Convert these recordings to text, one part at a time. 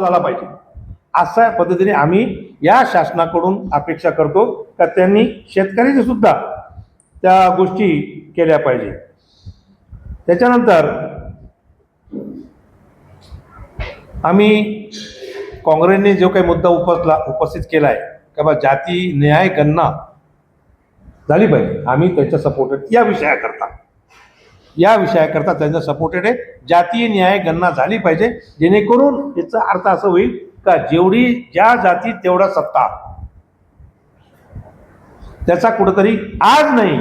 झाला पाहिजे. अशा पद्धतीने आम्ही या शासनाकडून अपेक्षा करतो का त्यांनी शेतकऱ्याचे सुद्धा त्या गोष्टी केल्या पाहिजे. त्याच्यानंतर आम्ही काँग्रेसने जो काही मुद्दा उपसला उपस्थित केला आहे का बा जाती न्याय गणना झाली पाहिजे. आम्ही त्याच्या सपोर्टेड या विषयाकरता. या विषयाकरता त्यांचा सपोर्टेड आहे. जातीय न्याय गणना झाली पाहिजे जेणेकरून याचा अर्थ असं होईल का जेवढी ज्या जाती तेवढा सत्ता. त्याचा कुठंतरी आज नाही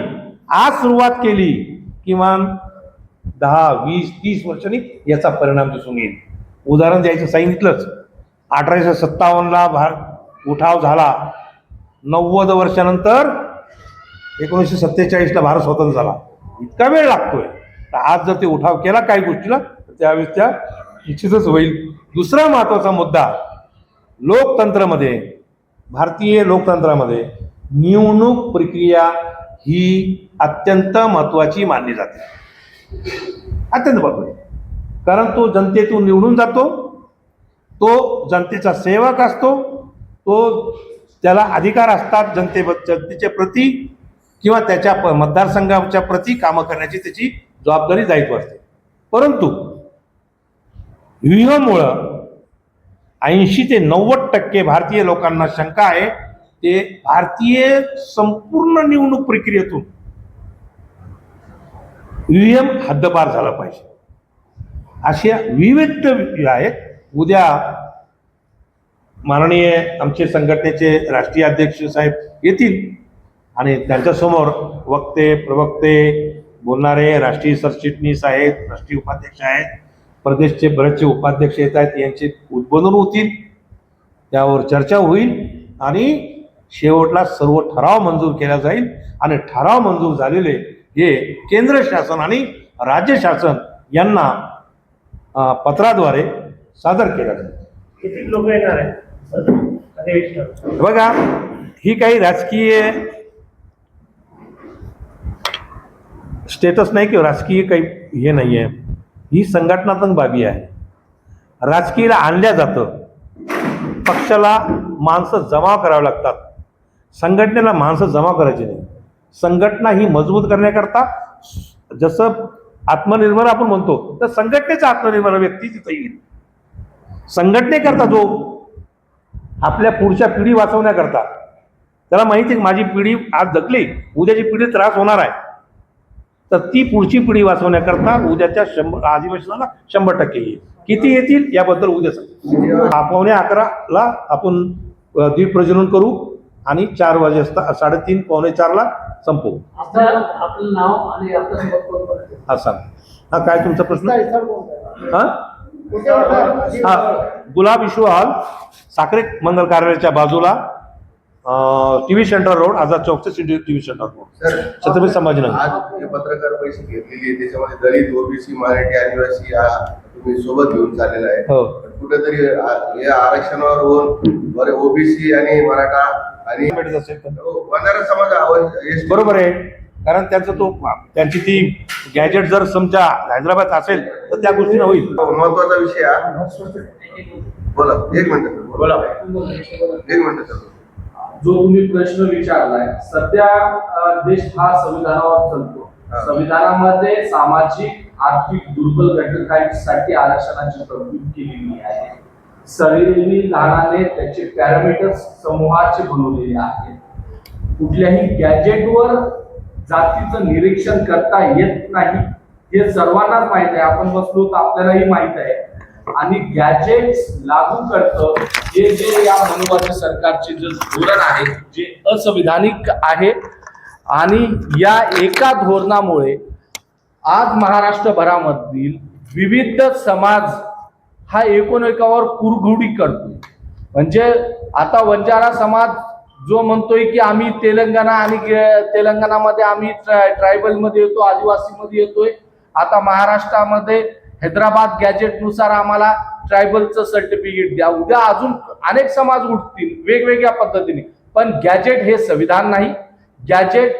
आज सुरुवात केली किमान दहा वीस तीस वर्षांनी याचा परिणाम दिसून येईल. उदाहरण द्यायचं सांगितलंच. अठराशे सत्तावन्नला भार उठाव झाला. नव्वद वर्षानंतर एकोणीसशे सत्तेचाळीसला भारत स्वतंत्र झाला. इतका वेळ लागतोय. तर आज जर ते उठाव केला काही गोष्टीला तर त्यावेळेस त्या निश्चितच होईल. दुसरा महत्त्वाचा मुद्दा लोकतंत्रामध्ये भारतीय लोकतंत्रामध्ये निवडणूक प्रक्रिया ही अत्यंत महत्त्वाची मानली जाते. अत्यंत महत्त्वाची. कारण तो जनतेतून निवडून जातो तो जनतेचा सेवक असतो तो त्याला अधिकार असतात जनते जनतेच्या प्रती किंवा त्याच्या प- मतदारसंघाच्या प्रती कामं करण्याची त्याची जबाबदारी दायित्व असते परंतु व्यूहामुळं ऐंशी ते नव्वद टक्के भारतीय लोकांना शंका आहे ते भारतीय संपूर्ण निवडणूक प्रक्रियेतून व्हीएम हद्दपार झाला पाहिजे. अशा विविध आहेत. उद्या माननीय आमचे संघटनेचे राष्ट्रीय अध्यक्ष साहेब येतील आणि त्यांच्यासमोर वक्ते प्रवक्ते बोलणारे राष्ट्रीय सरचिटणीस आहेत राष्ट्रीय उपाध्यक्ष आहेत प्रदेशचे बरेचसे उपाध्यक्ष येत आहेत यांचे उद्बोधन होतील त्यावर चर्चा होईल आणि शेवटला सर्व ठराव मंजूर केला जाईल आणि ठराव मंजूर झालेले हे केंद्र शासन आणि राज्य शासन यांना पत्राद्वारे सादर केला जाईल. किती लोक येणार आहे बघा ही काही राजकीय स्टेटस नाही किंवा राजकीय काही हे नाही आहे. ही संघटनात्मक बाबी आहे. राजकीयला आणल्या जातं. पक्षाला माणसं जमा करावे लागतात. संघटनेला माणसं जमा करायची नाही. संघटना ही मजबूत करण्याकरता जसं आत्मनिर्भर आपण म्हणतो तर संघटनेचा आत्मनिर्भर व्यक्ती तिथं येईल. संघटनेकरता जो आपल्या पुढच्या पिढी वाचवण्याकरता त्याला माहिती आहे माझी पिढी आज जगली उद्याची पिढी त्रास होणार आहे. तर ती पुढची पिढी वाचवण्याकरता उद्याच्या शंभर अधिवेशनाला शंभर टक्के येईल. किती येतील याबद्दल उद्या सांगू. पावणे अकराला आपण दीप प्रज्वलन करू आणि चार वाजेस्ता साडेतीन पावणे चारला संपवू? हा सांग. हा काय तुमचा प्रश्न? हा? हा गुलाब इशू हॉल साखरे मंगल कार्यालयाच्या बाजूला T V centre road Azad चौकचे T V centre road. Sir Chhatrapati Sambhajinagar. आज हे पत्रकार परिषद घेतलेली आहे त्याच्यामध्ये दलित ओबीसी मराठी आदिवासी हा तुम्ही सोबत घेऊन चाललेला आहे. हो. कुठेतरी या आरक्षणावर होऊन बरे ओबीसी आणि मराठा आणि भेटत असेल तर. वंजारा समाज बरोबर आहे. कारण त्यांचा तो त्यांची ती गॅजेट जर समजा हैदराबाद असेल तर त्या गोष्टीनं होईल. महत्त्वाचा विषय हा. बोला एक मिनिट. सर, बोला. एक मिनिट. सर जो तुम्ही प्रश्न विचारलाय सध्या देश हा संविधानावर चालतो. संविधानामध्ये सामाजिक आर्थिक दुर्बल घटकांसाठी आरक्षणाची तरतूद केलेली आहे. संविधानाने त्याचे पॅरामीटर्स समूहाचे बनवलेले आहेत. कुठल्याही गॅजेटवर जातीचं निरीक्षण करता येत नाही हे सर्वांनाच माहीत आहे. आपण बसलो तर आपल्यालाही माहीत आहे. आणि गॅजेट्स लागू करतं हे जे या मनुवादी सरकारचे जे धोरण आहे जे असंविधानिक आहे आणि या एका धोरणामुळे आज महाराष्ट्रभरामधील विविध समाज हा एकोणएकावर कुरघुडी करतो म्हणजे आता वंजारा समाज जो म्हणतोय की आम्ही तेलंगणा आणि गे- तेलंगणामध्ये आम्ही ट्राय ट्रायबलमध्ये येतो आदिवासीमध्ये येतोय. आता महाराष्ट्रामध्ये हैदराबाद गॅजेटनुसार आम्हाला ट्रायबलचं सर्टिफिकेट द्या. उद्या अजून अनेक समाज उठतील वेगवेगळ्या पद्धतीने. पण गॅजेट हे संविधान नाही. गॅजेट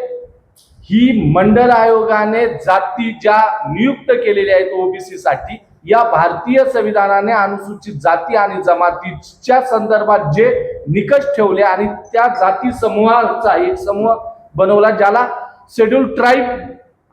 ही मंडल आयोगाने जाती ज्या नियुक्त केलेल्या आहेत ओबीसी साठी. या भारतीय संविधानाने अनुसूचित जाती आणि जमातीच्या संदर्भात जे निकष ठेवले आणि त्या जाती समूहाचा एक समूह बनवला ज्याला शेड्यूल ट्राईब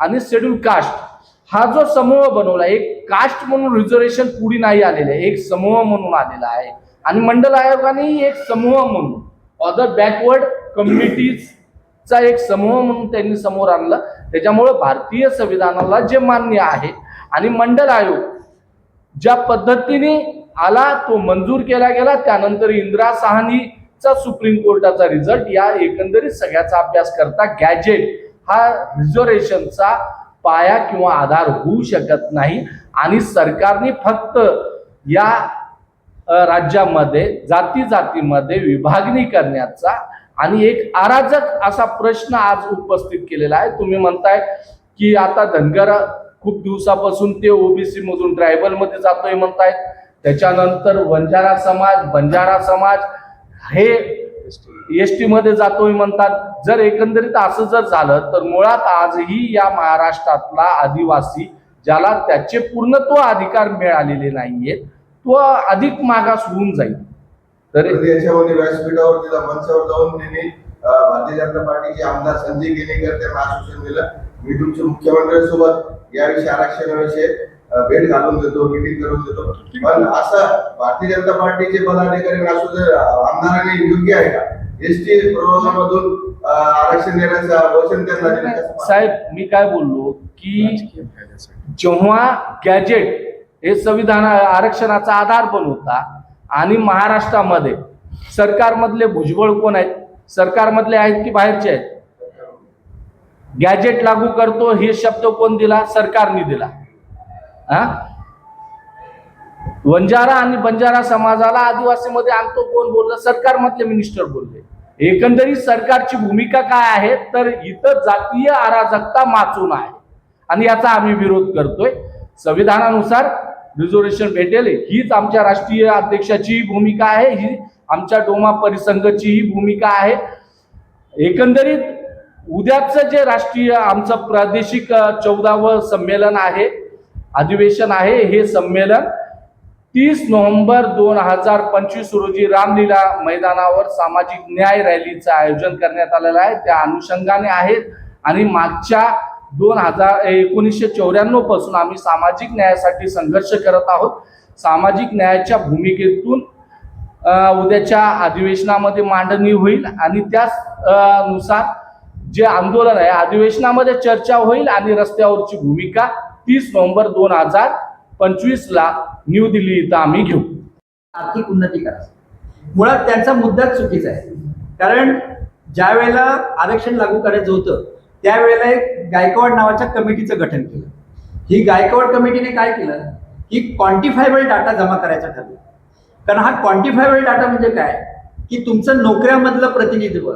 आणि शेड्यूल कास्ट हा जो समूह बनवला एक कास्ट म्हणून रिझर्वेशन पुढे नाही आलेलं आहे एक समूह म्हणून आलेला आहे. आणि मंडल आयोगाने एक समूह म्हणून अदर बॅकवर्ड कम्युनिटीजचा एक समूह म्हणून त्यांनी समोर आणलं. त्याच्यामुळं भारतीय संविधानाला जे मान्य आहे आणि मंडल आयोग ज्या पद्धतीने आला तो मंजूर केला गेला त्यानंतर इंदिरा साहनीचा सुप्रीम कोर्टाचा रिझल्ट या एकंदरीत सगळ्याचा अभ्यास करता गॅजेट हा रिझर्वेशनचा पाया किंवा आधार होऊ शकत नाही. आणि सरकारने फक्त या राज्यामध्ये जाती जातीमध्ये विभागणी करण्याचा आणि एक अराजक असा प्रश्न आज उपस्थित केलेला आहे. तुम्ही म्हणताय की आता धनगर खूप दिवसापासून ते ओबीसी मधून ट्रायबलमध्ये जातोय म्हणतायत त्याच्यानंतर वंजारा समाज बंजारा समाज हे एस टी मध्ये जातोय म्हणतात. जर एकंदरीत असं जर झालं तर मुळात आजही या महाराष्ट्रातला आदिवासी ज्याला त्याचे पूर्णत्व अधिकार मिळालेले नाहीयेत तो अधिक मागास होऊन जाईल. तर तर याच्यामध्ये व्यासपीठावर तिला मंचावर जाऊन त्यांनी भारतीय जनता पार्टीचे आमदार संजय केनेकर त्यांना आश्वासन दिलं. मी तुमच्या मुख्यमंत्र्यांसोबत याविषयी आरक्षणाविषयी भेट घालून देतो मिटिंग करून देतो. पण असं भारतीय जनता पार्टीचे पदाधिकारी आणि आश्वासन आमदारांनी योग्य आहे का? एस टी प्रवासामधून आरक्षण देण्याचं वचन त्यांना दिलं? साहेब मी काय बोललो की जेव्हा गॅजेट हे संविधान आरक्षणाचा आधार बनवता आणि महाराष्ट्रामध्ये सरकारमधले भुजबळ कोण आहेत? सरकारमधले आहेत की बाहेरचे आहेत? गॅजेट लागू करतो हे शब्द कोण दिला? सरकारने दिला. हा? वंजारा आणि बंजारा समाजाला आदिवासीमध्ये आणतो कोण बोललं? सरकारमधले मिनिस्टर बोलले. एकंदरीत सरकारची भूमिका काय आहे? तर इथं जातीय अराजकता माचून आहे. आणि याचा आम्ही विरोध करतोय. संविधानानुसार रिझर्वेशन भेटेल. हीच आमच्या राष्ट्रीय अध्यक्षाची भूमिका आहे. ही आमच्या डोमा परिसंघाची ही भूमिका आहे. एकंदरीत उद्याचं जे राष्ट्रीय आमचं प्रादेशिक चौदावं संमेलन आहे अधिवेशन आहे हे संमेलन तीस नोव्हेंबर दोन हजार पंचवीस रोजी रामलीला मैदानावर सामाजिक न्याय रॅलीचं आयोजन करण्यात आलेलं आहे. त्या अनुषंगाने आहेत. आणि मागच्या दोन हजार एकोणीसशे चौऱ्याण्णवपासून आम्ही सामाजिक न्यायासाठी संघर्ष करत आहोत. सामाजिक न्यायाच्या भूमिकेतून उद्याच्या अधिवेशनामध्ये मांडणी होईल आणि त्याच नुसार जे आंदोलन आहे अधिवेशनामध्ये चर्चा होईल आणि रस्त्यावरची भूमिका तीस नोव्हेंबर दोन हजार पंचवीस ला न्यू दिल्ली इथं आम्ही घेऊ. आर्थिक उन्नती करा. मुळात त्यांचा मुद्दाच चुकीचा आहे. कारण ज्या वेळेला आरक्षण लागू करायचं होतं त्यावेळेला एक गायकवाड नावाच्या कमिटीचं गठन केलं. ही गायकवाड कमिटीने काय केलं? की क्वांटिफायबल डाटा जमा करायचा ठरलं कारण हा क्वांटिफायबल डाटा म्हणजे काय? की तुमचं नोकऱ्यामधलं प्रतिनिधित्व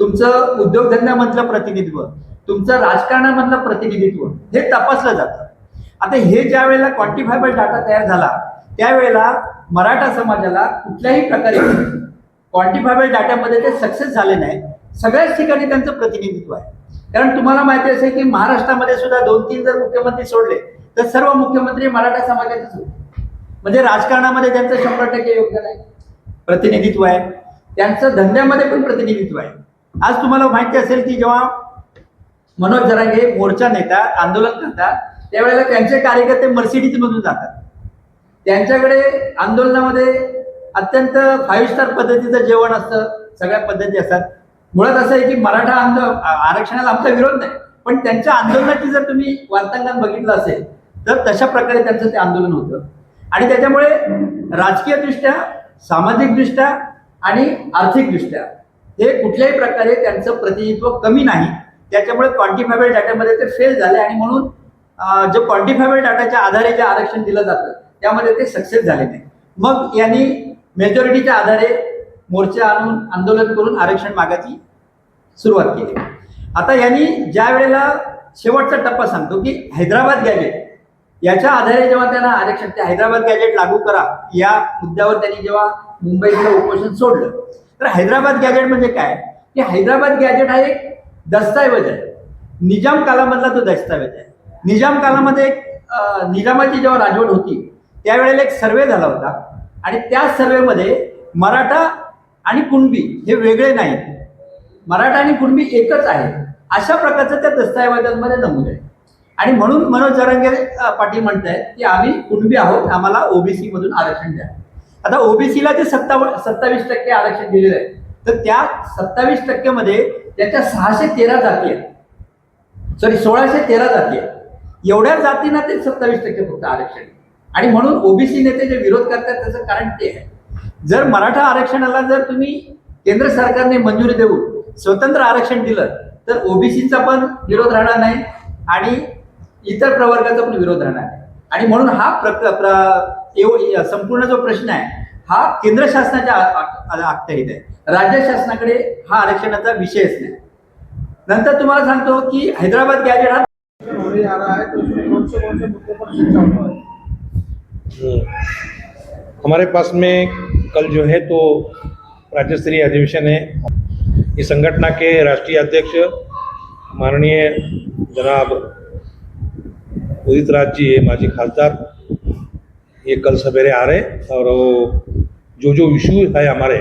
तुमचं उद्योगधंद्यामधलं प्रतिनिधित्व तुमचं राजकारणामधलं प्रतिनिधित्व हे तपासलं जातं. आता हे ज्या वेळेला क्वांटिफायबल डाटा तयार झाला त्यावेळेला मराठा समाजाला कुठल्याही प्रकारे क्वांटिफायबल डाटामध्ये ते सक्सेस झाले नाही. सगळ्याच ठिकाणी त्यांचं प्रतिनिधित्व आहे. कारण तुम्हाला माहिती असेल की महाराष्ट्रामध्ये सुद्धा दोन तीन जर मुख्यमंत्री सोडले तर सर्व मुख्यमंत्री मराठा समाजाचेच होते. म्हणजे राजकारणामध्ये त्यांचं शंभर टक्के योगदान आहे. प्रतिनिधित्व आहे. त्यांचं धंद्यामध्ये पण प्रतिनिधित्व आहे. आज तुम्हाला माहिती असेल की जेव्हा मनोज जरांगे मोर्चा नेतात आंदोलन करतात त्यावेळेला त्यांचे कार्यकर्ते मर्सिडीज मधून जातात. त्यांच्याकडे आंदोलनामध्ये अत्यंत फाईव्ह स्टार पद्धतीचं जेवण असतं सगळ्या पद्धती असतात. मुळात असं आहे की मराठा आंदोलन आरक्षणाला आमचा विरोध नाही पण त्यांच्या आंदोलनाची जर तुम्ही वार्तांकन बघितलं असेल तर तशा प्रकारे त्यांचं ते आंदोलन होतं. आणि त्याच्यामुळे राजकीयदृष्ट्या सामाजिकदृष्ट्या आणि आर्थिकदृष्ट्या हे कुठल्याही प्रकारे त्यांचं प्रतिनिधित्व कमी नाही. त्याच्यामुळे क्वांटिफायबल डाटामध्ये ते फेल झाले आणि म्हणून जो जे क्वांटिफायबल डाटाच्या आधारे जे आरक्षण दिलं जातं त्यामध्ये ते सक्सेस झाले नाही. मग यांनी मेजॉरिटीच्या आधारे मोर्चा आणून आंदोलन करून आरक्षण मागायची सुरुवात केली. आता यांनी ज्या वेळेला शेवटचा टप्पा सांगतो की हैदराबाद गॅजेट याच्या आधारे जेव्हा त्यांना आरक्षण ते हैदराबाद गॅजेट लागू करा या मुद्द्यावर त्यांनी जेव्हा मुंबईतलं उपोषण सोडलं तर हैदराबाद गॅजेट म्हणजे काय? की हैदराबाद गॅजेट हा एक दस्तावेज आहे. निजाम कालामधला तो दस्तावेज आहे. निजाम कालामध्ये एक निजामाची जेव्हा राजवट होती त्यावेळेला एक सर्वे झाला होता. आणि त्या सर्वेमध्ये मराठा आणि कुणबी हे वेगळे नाहीत. मराठा आणि कुणबी एकच आहे अशा प्रकारचं त्या दस्तऐवजांमध्ये नमूद आहे. आणि म्हणून मनोज जरांगे पाटील म्हणत आहेत की आम्ही कुणबी आहोत आम्हाला ओबीसीमधून आरक्षण द्या. आता ओबीसीला जे सत्ता सत्तावीस टक्के आरक्षण दिलेलं आहे तर त्या सत्तावीस टक्क्यामध्ये त्याच्या सहाशे तेरा जाती आहेत. सॉरी सोळाशे तेरा जाती आहेत. एवढ्या जातींना ते सत्तावीस टक्के फक्त आरक्षण आणि म्हणून ओबीसी नेते जे विरोध करतात त्याचं कारण ते आहे. जर मराठा आरक्षणाला जर तुम्ही केंद्र सरकारने मंजुरी देऊन स्वतंत्र आरक्षण दिलं तर ओबीसीचा पण विरोध राहणार नाही आणि इतर प्रवर्गाचा पण विरोध राहणार नाही. आणि म्हणून हा प्रक प्र- एव- संपूर्ण जो प्रश्न आहे हा केंद्र शासनाच्या आ- अखत्यारीत आहे. राज्य शासनाकडे हा आरक्षणाचा विषयच नाही नंतर तुम्हाला सांगतो की हैदराबाद गॅजेट हा हमारे पास में कल जो है तो राज्य स्तरीय अधिवेशन है। इस संगठना के राष्ट्रीय अध्यक्ष माननीय जनाब उदित राज जी है माजी खासदार। ये कल सवेरे आ रहे और जो जो इशू है हमारे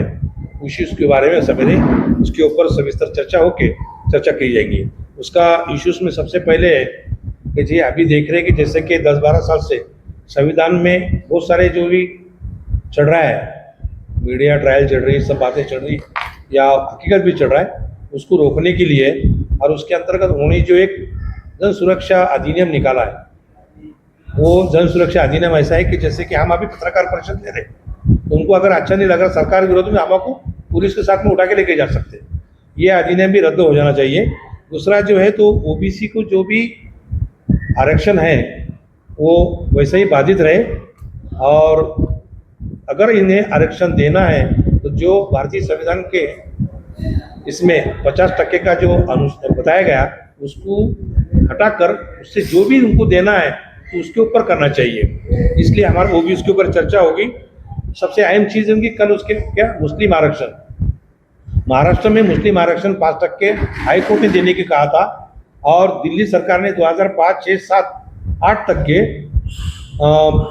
इश्यूज़ के बारे में सवेरे उसके ऊपर सविस्तर चर्चा होके चर्चा की जाएगी। उसका इश्यूज़ में सबसे पहले है कि जी अभी देख रहे हैं कि जैसे कि 10-12 साल से संविधान में बहुत सारे जो भी चढ़ रहा है मीडिया ट्रायल चढ़ रही सब बातें चढ़ रही या हकीकत भी चढ़ रहा है, उसको रोकने के लिए और उसके अंतर्गत उन्होंने जो एक जन सुरक्षा अधिनियम निकाला है वो जन सुरक्षा अधिनियम ऐसा है कि जैसे कि हम अभी पत्रकार परिषद ले रहे उनको अगर अच्छा नहीं लग रहा सरकार के विरोध में, हम आपको पुलिस के साथ में उठा के लेके जा सकते हैं। ये अधिनियम भी रद्द हो जाना चाहिए। दूसरा जो है तो ओबीसी को जो भी आरक्षण है, वो वैसे ही बाधित रहे। और अगर इन्हें आरक्षण देना है तो जो भारतीय संविधान के इसमें 50 टक्के का जो अनु बताया गया, उसको हटाकर, उससे जो भी उनको देना है उसके ऊपर करना चाहिए। इसलिए हमारे वो भी उसके ऊपर चर्चा होगी। सबसे अहम चीज़ होगी कल उसके क्या? मुस्लिम आरक्षण। महाराष्ट्र में मुस्लिम आरक्षण पाँच टक्के हाई कोर्ट ने देने की कहा था और दिल्ली सरकार ने 2005 छः सात आठ तक के अ,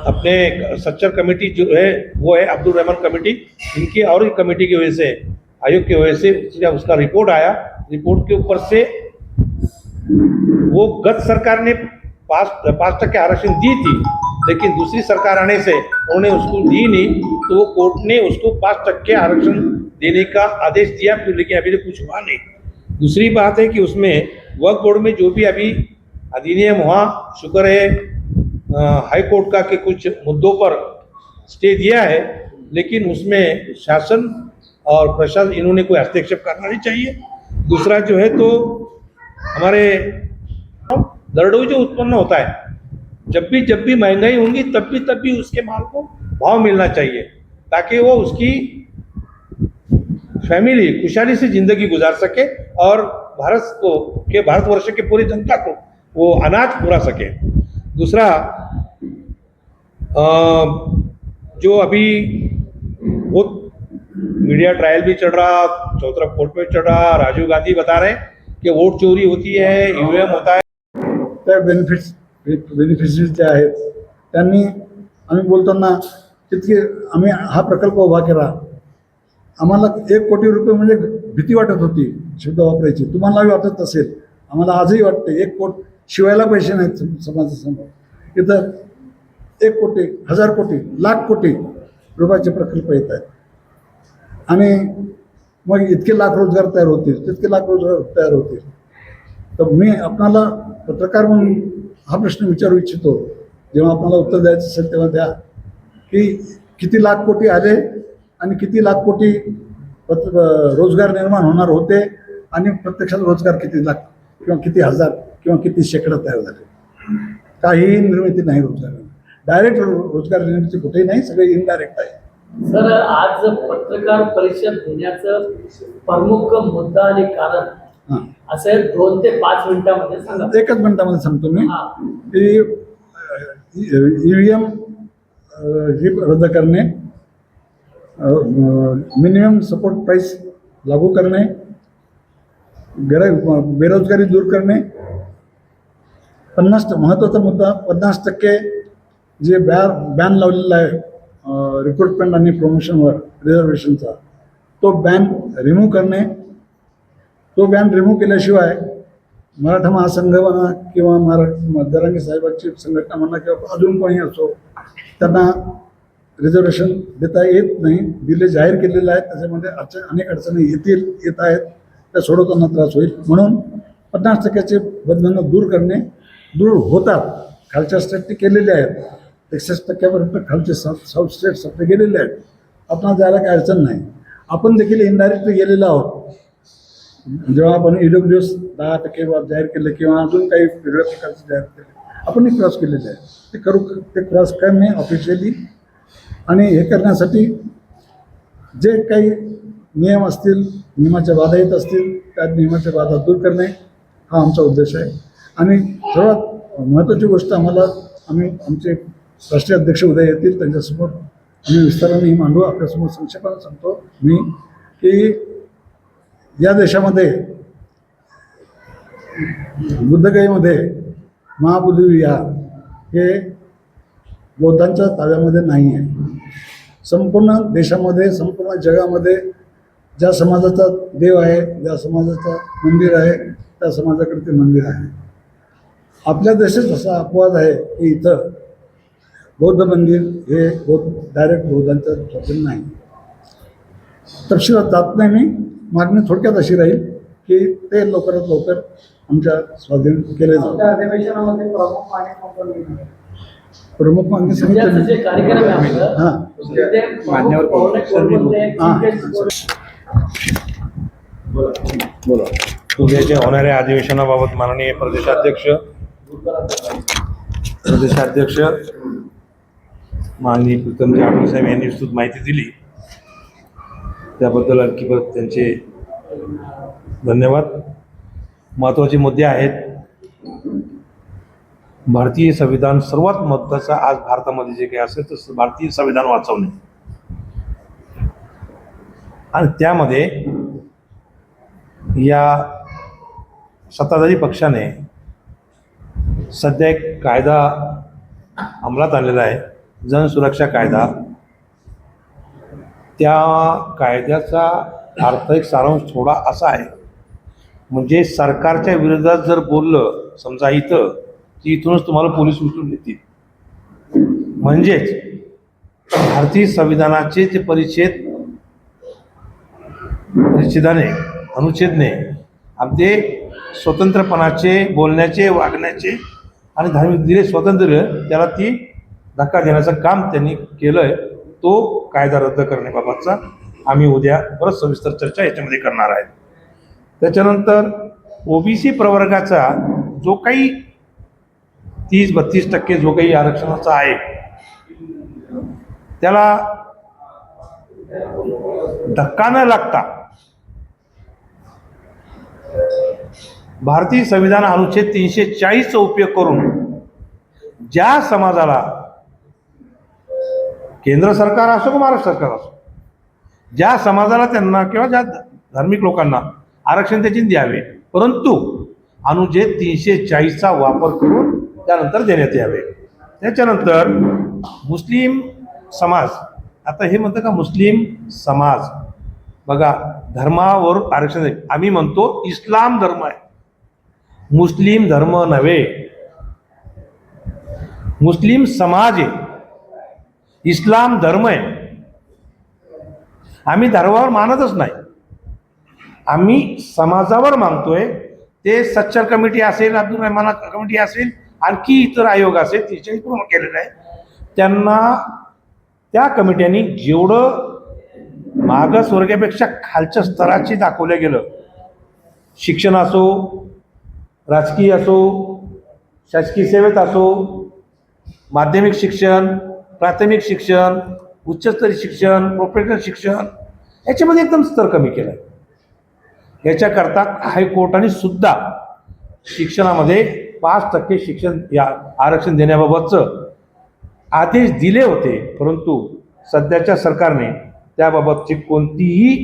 अपने सच्चर कमेटी जो है वो है अब्दुल रहमान कमेटी। इनकी और कमेटी की वजह से आयोग की वजह से उसका रिपोर्ट आया रिपोर्ट के ऊपर से वो गत सरकार ने पाँच पाँच टक्के आरक्षण दी थी, लेकिन दूसरी सरकार आने से उन्होंने उसको दी नहीं तो वो कोर्ट ने उसको पाँच टक्के आरक्षण देने का आदेश दिया, फिर लेकिन अभी तक कुछ हुआ नहीं। दूसरी बात है कि उसमें वर्क बोर्ड में जो भी अभी अधिनियम हुआ, शुक्र है हाई कोर्ट का के कुछ मुद्दों पर स्टे दिया है, लेकिन उसमें शासन और प्रशासन, इन्होंने कोई हस्तक्षेप करना नहीं चाहिए। दूसरा जो है तो हमारे दरडोई जो उत्पन्न होता है, जब भी जब भी महँगाई होंगी, तब भी तब भी उसके माल को भाव मिलना चाहिए, ताकि वो उसकी फैमिली खुशहाली से ज़िंदगी गुजार सके और भारत को, के भारतवर्ष के पूरी जनता को वो अनाज पूरा सके। दूसरा जो अभी बहुत मीडिया ट्रायल भी चल रहा, चौथरा कोर्ट में चल रहा, राजीव गांधी बता रहे हैं कि वोट चोरी होती है, ईवीएम होता है। त्या बेनिफिट्स बेनिफिशरीज जे आहेत त्यांनी आम्ही बोलताना तितके आम्ही हा प्रकल्प उभा केला. आम्हाला एक कोटी रुपये म्हणजे भीती वाटत होती शब्द वापरायची. तुम्हालाही वाटत असेल. आम्हाला आजही वाटते एक कोट शिवायला पैसे नाहीत समाजासमोर. इथं एक कोटी हजार कोटी लाख कोटी रुपयाचे प्रकल्प येत आहेत. आणि मग इतके लाख रोजगार तयार होतील तितके लाख रोजगार तयार होतील. तर मी आपणाला पत्रकार म्हणून हा प्रश्न विचारू इच्छितो. जेव्हा आपल्याला उत्तर द्यायचं असेल तेव्हा द्या. की किती लाख कोटी आले आणि किती लाख कोटी रोजगार निर्माण होणार होते आणि प्रत्यक्षात रोजगार किती लाख किंवा किती हजार किंवा किती शेकडं तयार झाले. काहीही निर्मिती नाही रोजगार डायरेक्ट रोजगार निर्मिती कुठेही नाही सगळे इनडायरेक्ट आहे. सर आज पत्रकार परिषद घेण्याचं प्रमुख मुद्दा आणि कारण असे दोन ते पाच मिनिटामध्ये सांगा. एकच मिनिटामध्ये सांगतो मी. हा. की ईव्हीएम रद्द करणे मिनिमम सपोर्ट प्राईस लागू करणे बेरो बेरोजगारी दूर करणे पन्नास महत्त्वाचा मुद्दा पन्नास टक्के जे बॅर बॅन लावलेला आहे रिक्रुटमेंट आणि प्रमोशनवर रिझर्वेशनचा तो बॅन रिमूव्ह करणे तो बॅन रिमूव्ह केल्याशिवाय मराठा महासंघ म्हणा किंवा मरा दरांगी साहेबांची संघटना म्हणा किंवा अजून कोणी असो त्यांना रिझर्वेशन देता येत नाही. दिले जाहीर केलेले आहेत. त्याच्यामध्ये अडचण अनेक अडचणी येतील येत आहेत. त्या सोडवताना त्रास होईल. म्हणून पन्नास टक्क्याचे बंधनं दूर करणे दूर होतात. खालच्या स्टेटने केलेले आहेत. एकसष्ट टक्क्यापर्यंत खालचे साऊथ स्टेट सगळे गेलेले आहेत. आपण जायला काही अडचण नाही. आपण देखील इनडायरेक्टली गेलेलो आहोत. जेव्हा आपण ईडब्ल्यू एस दहा टक्के जाहीर केले किंवा अजून काही वेगळ्या प्रकारचे जाहीर केले आपण क्रॉस केलेले आहे ते करू ते क्रॉस करणे ऑफिशियली आणि हे करण्यासाठी जे काही नियम असतील नियमाच्या बाधा येत असतील त्या नियमाच्या बाधा दूर करणे हा आमचा उद्देश आहे. आणि सर्वात महत्त्वाची गोष्ट आम्हाला आम्ही आमचे राष्ट्रीय अध्यक्ष उदय येतील त्यांच्यासमोर आम्ही विस्ताराने ही मांडू. आपल्यासमोर संक्षेपाने सांगतो मी की या देशामध्ये बुद्धगयीमध्ये महाबुद्धविहार हे बौद्धांच्या ताब्यामध्ये नाही आहे. संपूर्ण देशामध्ये संपूर्ण जगामध्ये ज्या समाजाचा देव आहे ज्या समाजाचा मंदिर आहे त्या समाजाकडे ते मंदिर आहे. आपल्या देशात असा अपवाद आहे की इथं बौद्ध मंदिर हे बौद्ध डायरेक्ट बौद्धांचं नाही. तपशिलात जात नाही मी. मागणी थोडक्यात अशी राहील की ते लवकरात लवकर आमच्या स्वाधीन केले जाईल. अधिवेशनामध्ये प्रमुख मागणी सांगितलं बोला. उद्याच्या होणाऱ्या अधिवेशनाबाबत माननीय प्रदेशाध्यक्ष प्रदेशाध्यक्ष माननीय प्रीतमजी आठवले साहेब यांनी विस्तृत माहिती दिली. त्याबद्दल आणखी परत त्यांचे धन्यवाद. महत्त्वाचे मुद्दे आहेत. भारतीय संविधान सर्वात महत्त्वाचा आज भारतामध्ये जे काही असेल तर भारतीय संविधान वाचवणे. आणि त्यामध्ये या सत्ताधारी पक्षाने सध्या एक कायदा अंमलात आणलेला आहे. जनसुरक्षा कायदा. त्या कायद्याचा अर्थ एक सारांश थोडा असा आहे. म्हणजे सरकारच्या विरोधात जर बोललं समजा इथं की इथूनच तुम्हाला पोलीस उचलून देतील. म्हणजेच भारतीय संविधानाचे जे परिच्छेद परिच्छेदाने अनुच्छेदने आमचे स्वतंत्रपणाचे बोलण्याचे वागण्याचे आणि धार्मिक दिले स्वतंत्र त्याला ती धक्का देण्याचं काम त्यांनी केलं आहे तो कायदा रद्द करण्याबाबतचा आम्ही उद्या परत सविस्तर चर्चा याच्यामध्ये करणार आहे. त्याच्यानंतर ओबीसी प्रवर्गाचा जो काही तीस बत्तीस टक्के जो काही आरक्षणाचा आहे त्याला धक्का न लागता भारतीय संविधान अनुच्छेद तीनशे चाळीसचा उपयोग करून ज्या समाजाला केंद्र सरकार असो किंवा महाराष्ट्र सरकार असो ज्या समाजाला त्यांना किंवा ज्या धार्मिक लोकांना आरक्षण त्याची द्यावे परंतु अनुच्छेद तीनशे चाळीसचा वापर करून त्यानंतर देण्यात यावे. त्याच्यानंतर मुस्लिम समाज आता हे म्हणतं का मुस्लिम समाज बघा धर्मावर आरक्षण आहे. आम्ही म्हणतो इस्लाम धर्म आहे. मुस्लिम धर्म नव्हे. मुस्लिम समाज आहे. इस्लाम धर्म आहे. आम्ही धर्मावर मानतच नाही. आम्ही समाजावर मानतोय. ते सच्चर कमिटी असेल अब्दुल रहमान कमिटी असेल आणखी इतर आयोग असेल त्याच्याही पूर्ण केलेलं आहे. त्यांना त्या कमिट्यांनी जेवढं मागासवर्गापेक्षा खालच्या स्तराची दाखवलं गेलं शिक्षण असो राजकीय असो शासकीय सेवेत असो माध्यमिक शिक्षण प्राथमिक शिक्षण उच्चस्तरीय शिक्षण प्रोफेशनल शिक्षण याच्यामध्ये एकदम स्तर कमी केलं आहे. याच्याकरता हायकोर्टाने सुद्धा शिक्षणामध्ये पाच टक्के शिक्षण या आरक्षण देण्याबाबतचं आदेश दिले होते परंतु सध्याच्या सरकारने त्याबाबतची कोणतीही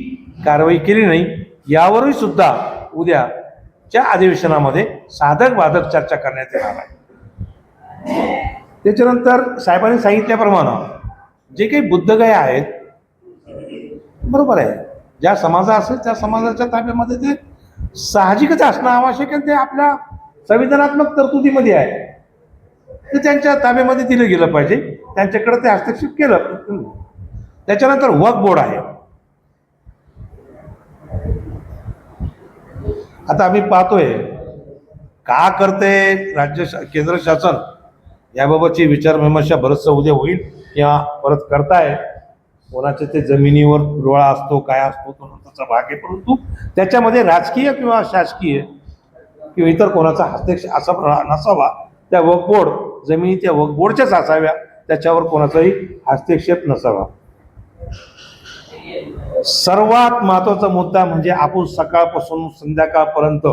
कारवाई केली नाही यावरही सुद्धा उद्याच्या अधिवेशनामध्ये साधक बाधक चर्चा करण्यात येणार आहे. त्याच्यानंतर साहेबांनी सांगितल्याप्रमाणे जे काही बुद्धगया आहेत बरोबर आहे. ज्या समाजा असेल त्या समाजाच्या ताब्यामध्ये ते साहजिकच असणं आवश्यक आहे ते आपल्या संविधानात्मक तरतुदीमध्ये आहे. ते त्यांच्या ताब्यामध्ये दिलं गेलं पाहिजे. त्यांच्याकडे ते हस्तक्षेप केलं. त्याच्यानंतर वक बोर्ड आहे. आता आम्ही पाहतोय का करते राज्य शा- केंद्र शासन? याबाबतची विचारविमर्शा बरंचसं उद्या होईल किंवा परत करताय. कोणाच्या ते जमिनीवर रोळा असतो काय असतो तो नंतरचा भाग आहे. परंतु त्याच्यामध्ये राजकीय किंवा शासकीय किंवा इतर कोणाचा हस्तक्षेप असा प्र- नसावा. त्या वकबोर्ड जमिनी त्या वकबोर्डच्याच असाव्या. त्याच्यावर कोणाचाही हस्तक्षेप नसावा. सर्वात महत्त्वाचा मुद्दा म्हणजे आपण सकाळपासून संध्याकाळपर्यंत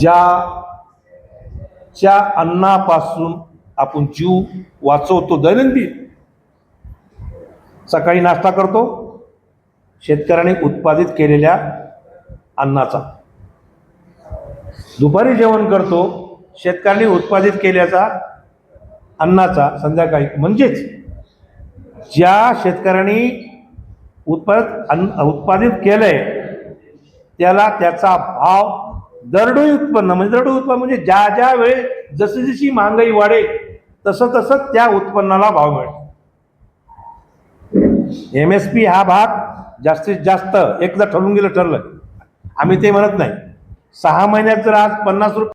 ज्या च्या अन्नापासून आपण जीव वाचवतो दैनंदिन. सकाळी नाश्ता करतो. शेतकऱ्याने उत्पादित केलेल्या अन्नाचा. दुपारी जेवण करतो. शेतकऱ्यांनी उत्पादित केल्याचा अन्नाचा संध्याकाळी. म्हणजेच ज्या शेतकऱ्यांनी उत्पादित अन्न उत्पादित केलं आहे त्याला त्याचा भाव दरडोई उत्पन्न म्हणजे दरडोई उत्पन्न म्हणजे ज्या ज्या वेळेस जशी जशी महागाई वाढेल तसं तसं त्या उत्पन्नाला भाव मिळेल. एम एस पी हा भाग जास्तीत जास्त एकदा ठरवून गेलं ठरलं. आम्ही ते म्हणत नाही. सहा महिन्यात जर आज पन्नास रुपये